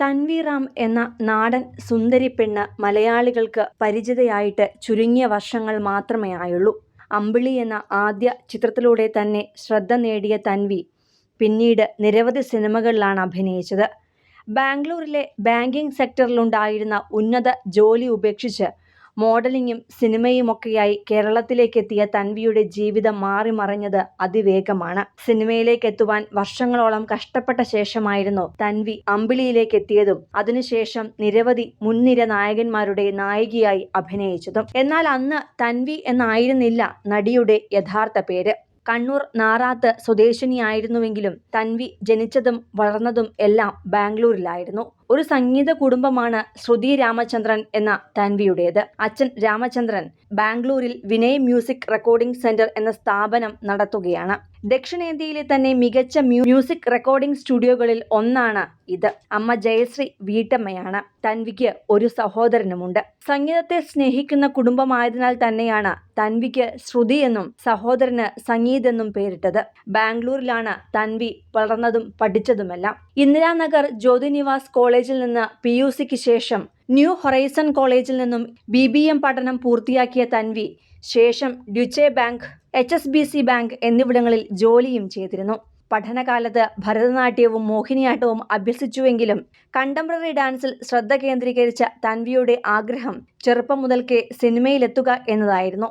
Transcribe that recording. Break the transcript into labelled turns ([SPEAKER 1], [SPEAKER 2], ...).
[SPEAKER 1] തൻവി റാം എന്ന നാടൻ സുന്ദരി പെണ്ണ് മലയാളികൾക്ക് പരിചിതയായിട്ട് ചുരുങ്ങിയ വർഷങ്ങൾ മാത്രമേ ആയുള്ളൂ. അമ്പിളി എന്ന ആദ്യ ചിത്രത്തിലൂടെ തന്നെ ശ്രദ്ധ നേടിയ തൻവി പിന്നീട് നിരവധി സിനിമകളിലാണ് അഭിനയിച്ചത്. ബാംഗ്ലൂരിലെ ബാങ്കിങ് സെക്ടറിലുണ്ടായിരുന്ന ഉന്നത ജോലി ഉപേക്ഷിച്ച് മോഡലിംഗും സിനിമയുമൊക്കെയായി കേരളത്തിലേക്കെത്തിയ തൻവിയുടെ ജീവിതം മാറി മറിഞ്ഞത് അതിവേഗമാണ്. സിനിമയിലേക്ക് സിനിമയിലേക്കെത്തുവാൻ വർഷങ്ങളോളം കഷ്ടപ്പെട്ട ശേഷമായിരുന്നു തൻവി അമ്പിളിയിലേക്ക് എത്തിയതും അതിനുശേഷം നിരവധി മുൻനിര നായകന്മാരുടെ നായികയായി അഭിനയിച്ചതും. എന്നാൽ അന്ന് തൻവി എന്നായിരുന്നില്ല നടിയുടെ യഥാർത്ഥ പേര്. കണ്ണൂർ നാറാത്ത് സ്വദേശിനിയായിരുന്നുവെങ്കിലും തൻവി ജനിച്ചതും വളർന്നതും എല്ലാം ബാംഗ്ലൂരിലായിരുന്നു. ഒരു സംഗീത കുടുംബമാണ് ശ്രുതി രാമചന്ദ്രൻ എന്ന തൻവിയുടേത്. അച്ഛൻ രാമചന്ദ്രൻ ബാംഗ്ലൂരിൽ വിനയ് മ്യൂസിക് റെക്കോർഡിംഗ് സെന്റർ എന്ന സ്ഥാപനം നടത്തുകയാണ്. ദക്ഷിണേന്ത്യയിലെ തന്നെ മികച്ച മ്യൂസിക് റെക്കോർഡിംഗ് സ്റ്റുഡിയോകളിൽ ഒന്നാണ് ഇത്. അമ്മ ജയശ്രീ വീട്ടമ്മയാണ്. തൻവിക്ക് ഒരു സഹോദരനുമുണ്ട്. സംഗീതത്തെ സ്നേഹിക്കുന്ന കുടുംബമായതിനാൽ തന്നെയാണ് തൻവിക്ക് ശ്രുതി എന്നും സഹോദരന് സംഗീത് എന്നും പേരിട്ടത്. ബാംഗ്ലൂരിലാണ് തൻവി വളർന്നതും പഠിച്ചതുമെല്ലാം. ഇന്ദിരാനഗർ ജ്യോതിനിവാസ് കോളേജിൽ നിന്ന് പി യു സിക്ക് ശേഷം ന്യൂ ഹൊറൈസൺ കോളേജിൽ നിന്നും ബി ബി എം പഠനം പൂർത്തിയാക്കിയ തൻവി ശേഷം Deutsche bank, H S B C bank എന്നിവിടങ്ങളിൽ ജോലിയും ചെയ്തിരുന്നു. പഠനകാലത്ത് ഭരതനാട്യവും മോഹിനിയാട്ടവും അഭ്യസിച്ചുവെങ്കിലും കണ്ടംപററി ഡാൻസിൽ ശ്രദ്ധ കേന്ദ്രീകരിച്ച തൻവിയുടെ ആഗ്രഹം ചെറുപ്പം മുതൽക്കേ സിനിമയിലെത്തുക എന്നതായിരുന്നു.